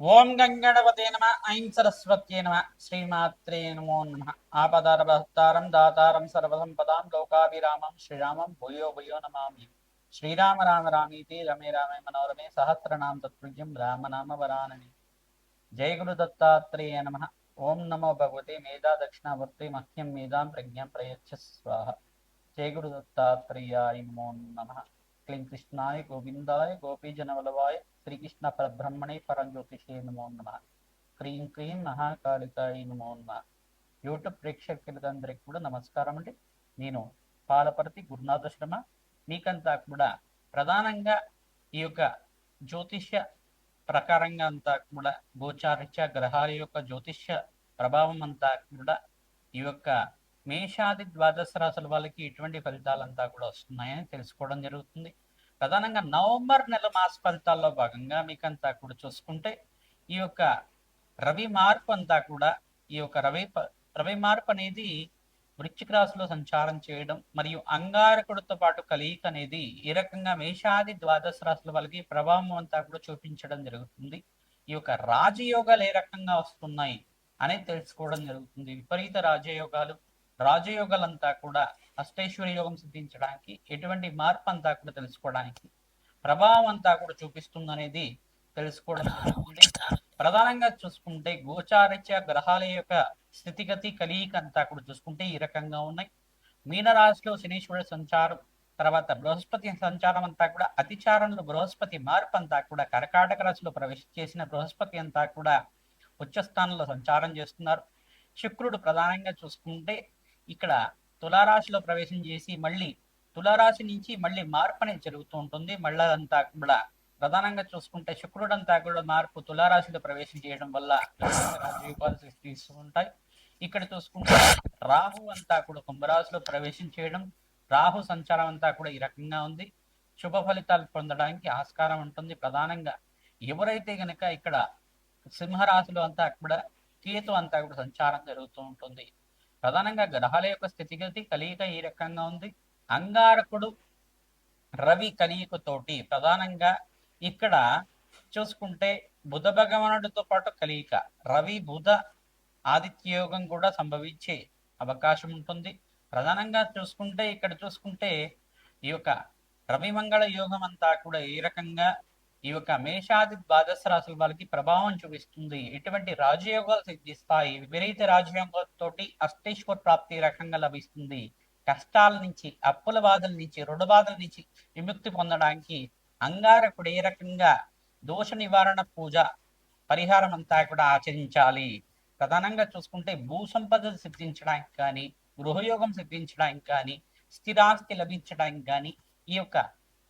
ఓం గంగణపతే నమ. ఐం సరస్వత్యే నమ. శ్రీమాత్రే నమో నమ. ఆపదారభక్తారం దాతారం సర్వసంపదాం లోకాభిరామం శ్రీరామం భూయో భూయో నమామి. శ్రీరామ రామ రామీతి రమే రామే మనోరమే సహస్రనామ తత్పుల్యం రామనామ వరానని జయ గురు దత్తాత్రేయ నమ. ఓం నమో భగవతే మేధా దక్షిణావర్తి మహ్యం మేధాం ప్రజ్ఞం ప్రయచ్చ స్వాహ. జయ గురు దత్తాత్రేయాయ నమో నమ. క్లీం కృష్ణాయ గోవిందాయ గోపీజనవలవాయ శ్రీకృష్ణ పరబ్రహ్మణే పరంజ్యోతిషే నమో నమ. క్రీం క్రీం మహాకాళికాయ నమో నమ. యూట్యూబ్ ప్రేక్షకులందరికీ కూడా నమస్కారం అండి. నేను పాలపర్తి గురునాథ శర్మ. మీకంతా కూడా ప్రధానంగా ఈ యొక్క జ్యోతిష్య ప్రకారంగా అంతా కూడా గోచారిత్య గ్రహాల యొక్క జ్యోతిష్య ప్రభావం అంతా కూడా ఈ యొక్క మేషాది ద్వాదశ రాశుల వాళ్ళకి ఎటువంటి ఫలితాలంతా కూడా వస్తున్నాయని తెలుసుకోవడం జరుగుతుంది. ప్రధానంగా నవంబర్ నెల మాస ఫలితాల్లో భాగంగా మీకంతా కూడా చూసుకుంటే ఈ యొక్క రవి మార్పు అంతా కూడా ఈ యొక్క రవి రవి మార్పు అనేది వృశ్చిక రాశిలో సంచారం చేయడం మరియు అంగారకుడితో పాటు కలయిక అనేది ఈ రకంగా మేషాది ద్వాదశ రాశుల వాళ్ళకి ప్రభావం అంతా కూడా చూపించడం జరుగుతుంది. ఈ యొక్క రాజయోగాలు ఏ రకంగా వస్తున్నాయి అనేది తెలుసుకోవడం జరుగుతుంది. విపరీత రాజయోగాలు రాజయోగాలంతా కూడా అష్టైశ్వర్య యోగం సిద్ధించడానికి ఎటువంటి మార్పు అంతా కూడా తెలుసుకోవడానికి ప్రభావం అంతా కూడా చూపిస్తుంది అనేది తెలుసుకోవడం జరుగుతుంది. ప్రధానంగా చూసుకుంటే గోచారిత్య గ్రహాల యొక్క స్థితిగతి కలియిక అంతా కూడా చూసుకుంటే ఈ రకంగా ఉన్నాయి. మీనరాశిలో శనీశ్వరుడు సంచారం తర్వాత బృహస్పతి సంచారం అంతా కూడా అతిచారంలో బృహస్పతి మార్పు అంతా కూడా కర్కాటక రాశిలో ప్రవేశించేసిన బృహస్పతి అంతా కూడా ఉచ్చ స్థానంలో సంచారం చేస్తున్నారు. శుక్రుడు ప్రధానంగా చూసుకుంటే ఇక్కడ తులారాశిలో ప్రవేశం చేసి మళ్ళీ తులారాశి నుంచి మళ్ళీ మార్పు అనేది జరుగుతూ ఉంటుంది. మళ్ళీ అంతా కూడా ప్రధానంగా చూసుకుంటే శుక్రుడు అంతా కూడా మార్పు తులారాశిలో ప్రవేశం చేయడం వల్ల రాజయోగాలు సృష్టిస్తూ ఉంటాయి. ఇక్కడ చూసుకుంటే రాహు అంతా కూడా కుంభరాశిలో ప్రవేశం చేయడం రాహు సంచారం అంతా కూడా ఈ రకంగా ఉంది. శుభ ఫలితాలు పొందడానికి ఆస్కారం ఉంటుంది. ప్రధానంగా ఎవరైతే గనక ఇక్కడ సింహరాశిలో అంతా కూడా కేతు అంతా కూడా సంచారం జరుగుతూ ఉంటుంది. ప్రధానంగా గ్రహాల యొక్క స్థితిగతి కలియిక ఈ రకంగా ఉంది? అంగారకుడు రవి కలియికతోటి ప్రధానంగా ఇక్కడ చూసుకుంటే బుధ భగవానుడితో పాటు కలియిక రవి బుధ ఆదిత్య యోగం కూడా సంభవించే అవకాశం ఉంటుంది. ప్రధానంగా చూసుకుంటే ఇక్కడ చూసుకుంటే ఈ యొక్క రవి మంగళ యోగం అంతా కూడా ఏ రకంగా ఈ యొక్క మేషాది ద్వాదశ రాశుల వాళ్ళకి ప్రభావం చూపిస్తుంది. ఎటువంటి రాజయోగాలు సిద్ధిస్తాయి? విపరీత రాజయోగంతోటి అష్టేశ్వర ప్రాప్తి రకంగా లభిస్తుంది. కష్టాల నుంచి అప్పుల బాధల నుంచి రుణ బాధల నుంచి విముక్తి పొందడానికి అంగారకుడు ఏ రకంగా దోష నివారణ పూజ పరిహారం అంతా కూడా ఆచరించాలి. ప్రధానంగా చూసుకుంటే భూ సంపద సిద్ధించడానికి కానీ గృహయోగం సిద్ధించడానికి కానీ స్థిరాస్తి లభించడానికి కానీ ఈ యొక్క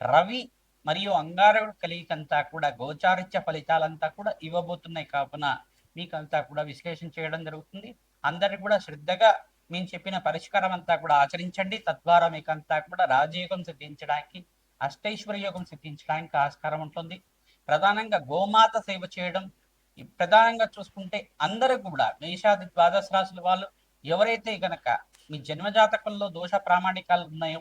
రవి మరియు అంగారకుడు కలిగికంతా కూడా గోచారిత్య ఫలితాలంతా కూడా ఇవ్వబోతున్నాయి. కావున మీకంతా కూడా విశ్లేషణ చేయడం జరుగుతుంది. అందరు కూడా శ్రద్ధగా మేము చెప్పిన పరిష్కారం అంతా కూడా ఆచరించండి. తద్వారా మీకంతా కూడా రాజయోగం సిద్ధించడానికి అష్టైశ్వర్య యోగం సిద్ధించడానికి ఆస్కారం ఉంటుంది. ప్రధానంగా గోమాత సేవ చేయడం ప్రధానంగా చూసుకుంటే అందరూ కూడా మేషాది ద్వాదశ రాశుల వాళ్ళు ఎవరైతే గనక మీ జన్మజాతకంలో దోష ప్రామాణికాలు ఉన్నాయో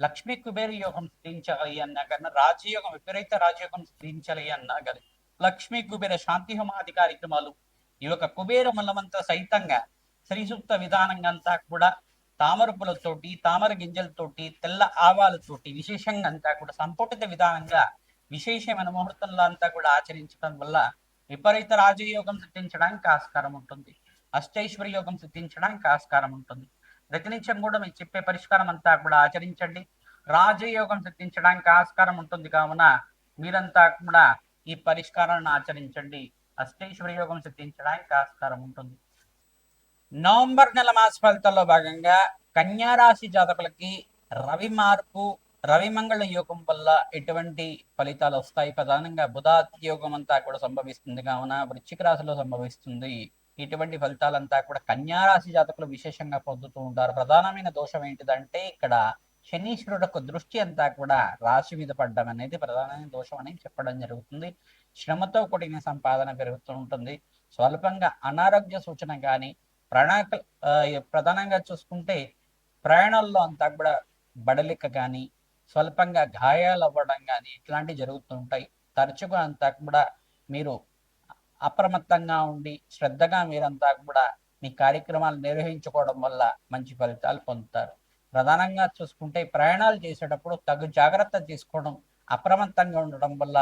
లక్ష్మీ కుబేర యోగం సిద్ధించాలి అన్నా కానీ రాజయోగం విపరీత రాజయోగం సిద్ధించాలి అన్నా కానీ లక్ష్మీ కుబేర శాంతి హోమాది కార్యక్రమాలు ఈ యొక్క కుబేర మల్లమంతా సైతంగా శ్రీసూక్త విధానంగా అంతా కూడా తామర పూలతోటి తామర గింజలతోటి తెల్ల ఆవాలతోటి విశేషంగా అంతా కూడా సంపుటిత విధానంగా విశేషమైన ముహూర్తంలో అంతా కూడా ఆచరించడం వల్ల విపరీత రాజయోగం సిద్ధించడానికి ఆస్కారం ఉంటుంది. అష్టైశ్వర్య యోగం సిద్ధించడానికి ఆస్కారం ఉంటుంది. ప్రతినిత్యం కూడా మీకు చెప్పే పరిష్కారం అంతా కూడా ఆచరించండి. రాజయోగం సిద్ధించడానికి ఆస్కారం ఉంటుంది కావున మీరంతా కూడా ఈ పరిష్కారాన్ని ఆచరించండి. అష్టేశ్వర యోగం సిద్ధించడానికి ఆస్కారం ఉంటుంది. నవంబర్ నెల మాస ఫలితాల్లో భాగంగా కన్యారాశి జాతకులకి రవి మార్పు రవి మంగళ యోగం వల్ల ఎటువంటి ఫలితాలు వస్తాయి? ప్రధానంగా బుధాత్ యోగం అంతా కూడా సంభవిస్తుంది కావున వృశ్చిక రాశిలో సంభవిస్తుంది. ఇటువంటి ఫలితాలంతా కూడా కన్యారాశి జాతకులు విశేషంగా పొందుతూ ఉంటారు. ప్రధానమైన దోషం ఏంటిదంటే ఇక్కడ శనీశ్వరుడు దృష్టి అంతా కూడా రాశి మీద పడడం అనేది ప్రధానమైన దోషం అని చెప్పడం జరుగుతుంది. శ్రమతో కూడిన సంపాదన పెరుగుతూ ఉంటుంది. స్వల్పంగా అనారోగ్య సూచన కానీ ప్రణాళిక ప్రధానంగా చూసుకుంటే ప్రయాణాల్లో అంతా కూడా బడలిక కానీ స్వల్పంగా గాయాలు అవ్వడం కానీ ఇట్లాంటివి జరుగుతుంటాయి తరచుగా అంతా కూడా మీరు అప్రమత్తంగా ఉండి శ్రద్ధగా మీరంతా కూడా మీ కార్యక్రమాలు నిర్వహించుకోవడం వల్ల మంచి ఫలితాలు పొందుతారు. ప్రధానంగా చూసుకుంటే ప్రయాణాలు చేసేటప్పుడు తగు జాగ్రత్త తీసుకోవడం అప్రమత్తంగా ఉండడం వల్ల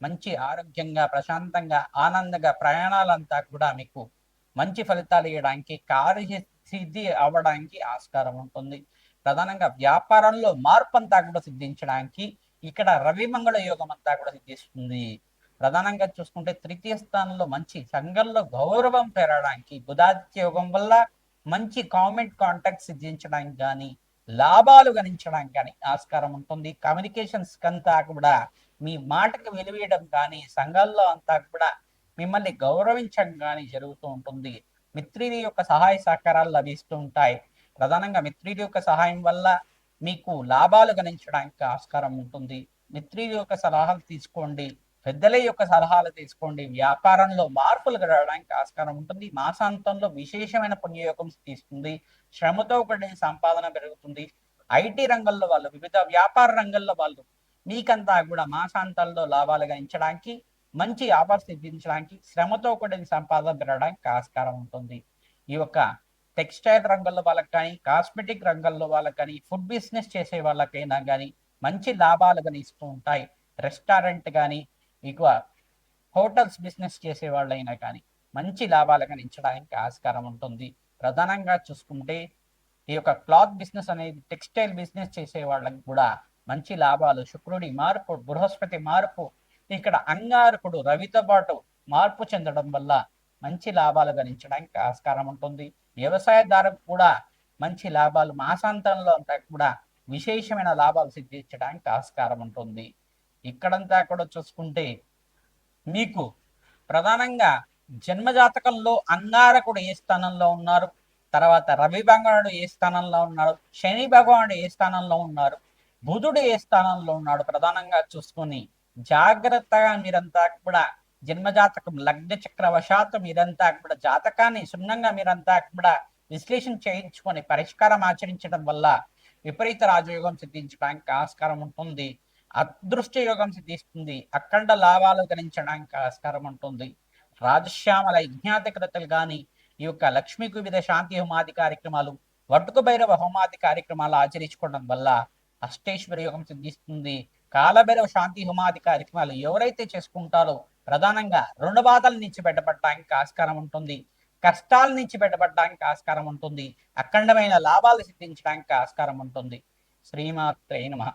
మంచి ఆరోగ్యంగా ప్రశాంతంగా ఆనందంగా ప్రయాణాలంతా కూడా మీకు మంచి ఫలితాలు ఇవ్వడానికి కార్యసిద్ధి అవ్వడానికి ఆస్కారం ఉంటుంది. ప్రధానంగా వ్యాపారంలో మార్పు అంతా కూడా సిద్ధించడానికి ఇక్కడ రవి మంగళ యోగం అంతా కూడా సిద్ధిస్తుంది. ప్రధానంగా చూసుకుంటే తృతీయ స్థానంలో మంచి సంఘంలో గౌరవం పెరగడానికి బుధాదిత్య యోగం వల్ల మంచి కామెంట్ కాంటాక్ట్ సిద్ధించడానికి కానీ లాభాలు గణించడానికి కానీ ఆస్కారం ఉంటుంది. కమ్యూనికేషన్స్ అంతా కూడా మీ మాటకు వెలివేయడం కానీ సంఘాల్లో అంతా కూడా మిమ్మల్ని గౌరవించడం కానీ జరుగుతూ ఉంటుంది. మిత్రుల యొక్క సహాయ సహకారాలు లభిస్తూ ఉంటాయి. ప్రధానంగా మిత్రుడి యొక్క సహాయం వల్ల మీకు లాభాలు గణించడానికి ఆస్కారం ఉంటుంది. మిత్రుడి యొక్క సలహాలు తీసుకోండి. పెద్దల యొక్క సలహాలు తీసుకోండి. వ్యాపారంలో మార్పులు గడవడానికి ఆస్కారం ఉంటుంది. మాసాంతంలో విశేషమైన పుణ్యయోగం తీస్తుంది శ్రమతో కూడిన సంపాదన పెరుగుతుంది. ఐటీ రంగంలో వాళ్ళు వివిధ వ్యాపార రంగంలో వాళ్ళు మీకంతా కూడా మాసాంతంలో లాభాలు గణించడానికి మంచి ఆపర్స్ ఇప్పించడానికి శ్రమతో కూడిన సంపాదన పెరగడానికి ఆస్కారం ఉంటుంది. ఈ యొక్క టెక్స్టైల్ రంగంలో వాళ్ళకి కానీ కాస్మెటిక్ రంగంలో వాళ్ళకి కానీ ఫుడ్ బిజినెస్ చేసే వాళ్ళకైనా కానీ మంచి లాభాలు కానీ ఇస్తూ ఉంటాయి. రెస్టారెంట్ కానీ ఎక్కువ హోటల్స్ బిజినెస్ చేసే వాళ్ళైనా కానీ మంచి లాభాలు గణించడానికి ఆస్కారం ఉంటుంది. ప్రధానంగా చూసుకుంటే ఈ యొక్క క్లాత్ బిజినెస్ అనేది టెక్స్టైల్ బిజినెస్ చేసే వాళ్ళకి కూడా మంచి లాభాలు. శుక్రుడి మార్పు బృహస్పతి మార్పు ఇక్కడ అంగారకుడు రవితో పాటు మార్పు చెందడం వల్ల మంచి లాభాలు గణించడానికి ఆస్కారం ఉంటుంది. వ్యవసాయదారుకు కూడా మంచి లాభాలు మాసాంతంలో అంతా కూడా విశేషమైన లాభాలు సిద్ధించడానికి ఆస్కారం ఉంటుంది. ఇక్కడంతా కూడా చూసుకుంటే మీకు ప్రధానంగా జన్మజాతకంలో అంగారకుడు ఏ స్థానంలో ఉన్నారు? తర్వాత రవి భగవానుడు ఏ స్థానంలో ఉన్నాడు? శని భగవానుడు ఏ స్థానంలో ఉన్నారు? బుధుడు ఏ స్థానంలో ఉన్నాడు? ప్రధానంగా చూసుకొని జాగ్రత్తగా మీరంతా కూడా జన్మజాతకం లగ్న చక్రవశాత్తు మీరంతా కూడా జాతకాన్ని సున్నంగా మీరంతా కూడా విశ్లేషణ చేయించుకొని పరిష్కారం ఆచరించడం వల్ల విపరీత రాజయోగం సిద్ధించడానికి ఆస్కారం ఉంటుంది. అదృష్ట యోగం సిద్ధిస్తుంది. అఖండ లాభాలు గణించడానికి ఆస్కారం ఉంటుంది. రాజశ్యామల యజ్ఞాధికృతలు కానీ ఈ యొక్క లక్ష్మీ వివిధ శాంతి హోమాది కార్యక్రమాలు వటుకు భైరవ హోమాది కార్యక్రమాలు ఆచరించుకోవడం వల్ల అష్టేశ్వర యోగం సిద్ధిస్తుంది. కాలభైరవ శాంతి హోమాది కార్యక్రమాలు ఎవరైతే చేసుకుంటారో ప్రధానంగా రెండు బాధల నుంచి బయటపడటానికి ఆస్కారం ఉంటుంది. కష్టాల నుంచి బయటపడడానికి ఆస్కారం ఉంటుంది. అఖండమైన లాభాలు సిద్ధించడానికి ఆస్కారం ఉంటుంది. శ్రీమాత్రే నమ.